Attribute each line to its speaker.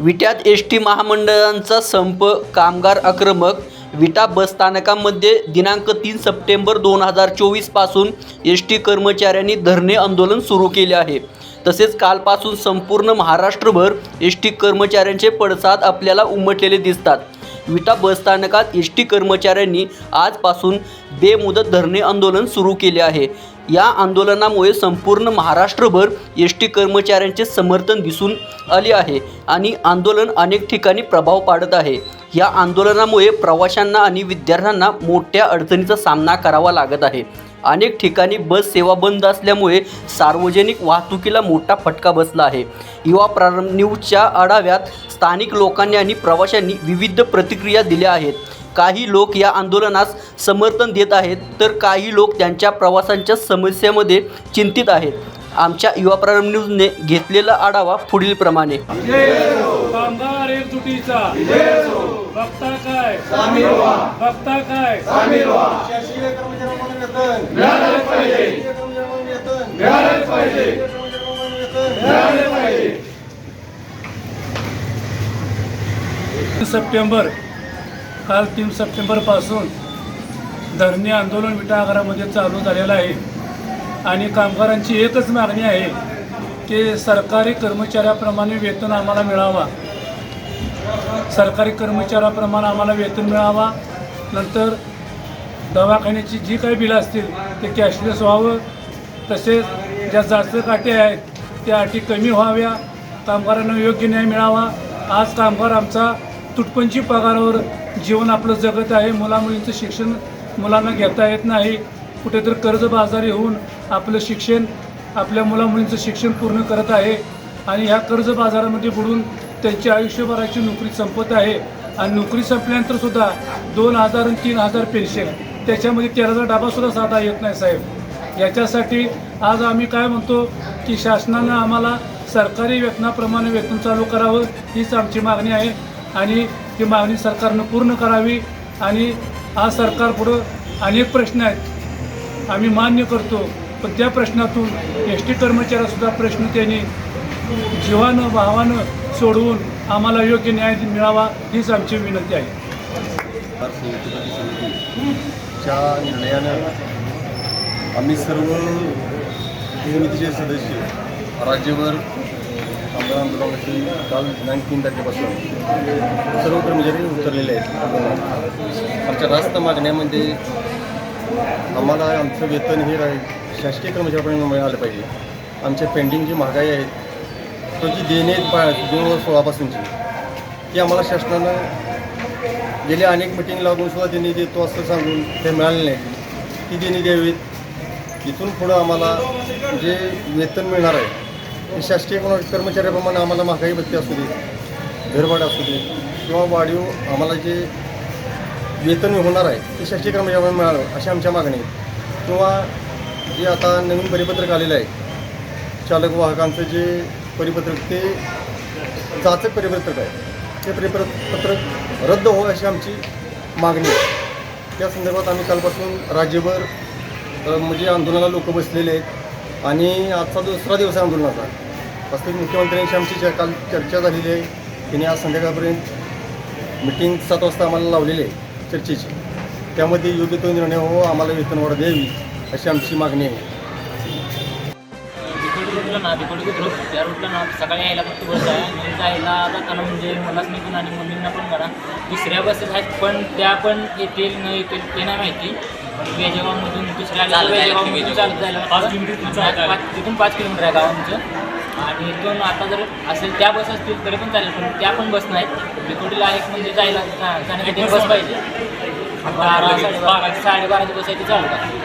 Speaker 1: विट्यात S T महामंडळांचा संप कामगार आक्रमक विटा बसस्थानकामध्ये दिनांक तीन सप्टेंबर दोन हजार चोवीसपासून एस टी कर्मचाऱ्यांनी धरणे आंदोलन सुरू केले आहे. तसेच कालपासून संपूर्ण महाराष्ट्रभर एस टी कर्मचाऱ्यांचे पडसाद आपल्याला उमटलेले दिसतात. विटा बसस्थानकात एस टी कर्मचाऱ्यांनी आजपासून बेमुदत धरणे आंदोलन सुरू केले आहे. या आंदोलनामुळे संपूर्ण महाराष्ट्रभर एस टी कर्मचाऱ्यांचे समर्थन दिसून आले आहे आणि आंदोलन अनेक ठिकाणी प्रभाव पाडत आहे. या आंदोलनामुळे प्रवाशांना आणि विद्यार्थ्यांना मोठ्या अडचणीचा सामना करावा लागत आहे. अनेक ठिकाणी बस सेवा बंद असल्यामुळे सार्वजनिक वाहतुकीला मोठा फटका बसला आहे. युवा प्रारंभ न्यूजच्या आढाव्यात स्थानिक लोकांनी आणि प्रवाशांनी विविध प्रतिक्रिया दिल्या आहेत. काही लोक या आंदोलनास समर्थन देत आहेत तर काही लोक त्यांच्या प्रवासांच्या समस्येमध्ये चिंतित आहेत. आमच्या युवा प्रारंभ न्यूजने घेतलेला आढावा पुढीलप्रमाणे.
Speaker 2: प्रमाणे एकजुटीचा बघता काय? बघता काय?
Speaker 3: शासकीय कर्मचाऱ्यांना वेतन मिळाले पाहिजे. वेतन पाहिजे. मिळाले पाहिजे.
Speaker 2: तीन सप्टेंबर काल तीन सप्टेंबरपासून धरणे आंदोलन विटाघरामध्ये चालू झालेलं आहे. आणि कामगारांची एकच मागणी आहे की सरकारी कर्मचाऱ्याप्रमाणे वेतन आम्हाला मिळावा. सरकारी कर्मचाऱ्याप्रमाणे आम्हाला वेतन मिळावा. नंतर दवाखान्याची जी काही बिलं असतील ते कॅशलेस व्हावं. तसेच ज्या जास्त आहेत त्या अटी कमी व्हाव्या. कामगारांना योग्य न्याय मिळावा. आज कामगार आमचा तुटपंची पगारावर जीवन आपलं जगत आहे. मुलामुलींचं शिक्षण मुलांना घेता येत नाही. कुठेतरी कर्जबाजारी होऊन आपलं शिक्षण आपल्या मुलामुलींचं शिक्षण पूर्ण करत आहे. आणि ह्या कर्ज बाजारामध्ये बुडून त्यांची आयुष्यभराची नोकरी संपत आहे. आणि नोकरी संपल्यानंतर सुद्धा दोन हजार आणि तीन हजार पेन्शन त्याच्यामध्ये तेराचा डाबासुद्धा साधा येत नाही साहेब. याच्यासाठी आज आम्ही काय म्हणतो की शासनानं आम्हाला सरकारी वेतनाप्रमाणे वेतन चालू करावं हीच आमची मागणी आहे. आणि ती मागणी सरकारनं पूर्ण करावी. आणि आज सरकारपुढं अनेक प्रश्न आहेत. आम्ही मान्य करतो पण त्या प्रश्नातून एस टी कर्मचाऱ्यासुद्धा प्रश्न त्यांनी जीवानं भावानं सोडवून आम्हाला योग्य न्याय मिळावा हीच आमची विनंती आहे.
Speaker 3: कामगार समितीच्या निर्णयानं आम्ही सर्व समितीचे सदस्य राज्यभर आमदार आंदोलनाची काल दिनांक तीन तारखेपासून सर्व कर्मचारी उतरलेले आहेत. आमच्या रास्त मागण्यामध्ये आम्हाला आमचं वेतन हे शासकीय कर्मचाऱ्यापर्यंत मिळालं पाहिजे. आमच्या पेंडिंग जी महागाई आहेत तो जी देणे दोन हजार सोळापासूनची. ती आम्हाला शासनानं गेल्या अनेक मिटिंग लागून सुद्धा त्यांनी देतो असं सांगून ते मिळाले नाही. ती देणी द्यावीत. इथून पुढं आम्हाला जे वेतन मिळणार आहे ते शासकीय कर्मचाऱ्याप्रमाणे आम्हाला महागाई भत्ते असू दे घरभाड असू दे किंवा वाढीव आम्हाला जे वेतन होणार आहे ते शासकीय कर्मचाऱ्यांना मिळावं अशा आमच्या मागणी किंवा जे आता नवीन परिपत्रक आलेलं आहे चालक वाहकांचं जे परिपत्रक ते जाचक परिपत्रक आहे ते परिपत्रक रद्द हो अशी आमची मागणी आहे. त्या संदर्भात आम्ही कालपासून राज्यभर म्हणजे आंदोलनाला लोक बसलेले आहेत आणि आजचा दुसरा दिवस आहे आंदोलनाचा. वास्तविक मुख्यमंत्र्यांशी आमची ज्या काल चर्चा झालेली आहे त्यांनी आज संध्याकाळपर्यंत मिटिंग सात वाजता आम्हाला लावलेली आहे चर्चेची. त्यामध्ये योग्य तो निर्णय हो आम्हाला वेतनवाढ द्यावी अशी आमची मागणी आहे.
Speaker 4: रूटला ना बिकोडी रूट त्या रूटला ना सकाळी यायला फक्त बस आहे. आणि जायला जाताना म्हणजे मलाच नाही पण आणि मुलींना पण करा. दुसऱ्या बसेस आहेत पण त्या पण येतील न येतील ते नाही माहिती. पण वेजेगावमधून दुसऱ्या वेजेगावमधून चालत जायला पाच किलोमीटर पाच तिथून पाच किलोमीटर आहे गाव आमचं आणि इथून आता जर असेल त्या बस असतील तरी पण चालेल पण त्या पण बस नाहीत. बिकोडीला एक म्हणजे जायला जाण्यासाठी बस पाहिजे. बारा साडेबारा साडेबाराची बस आहे ती चालू आहे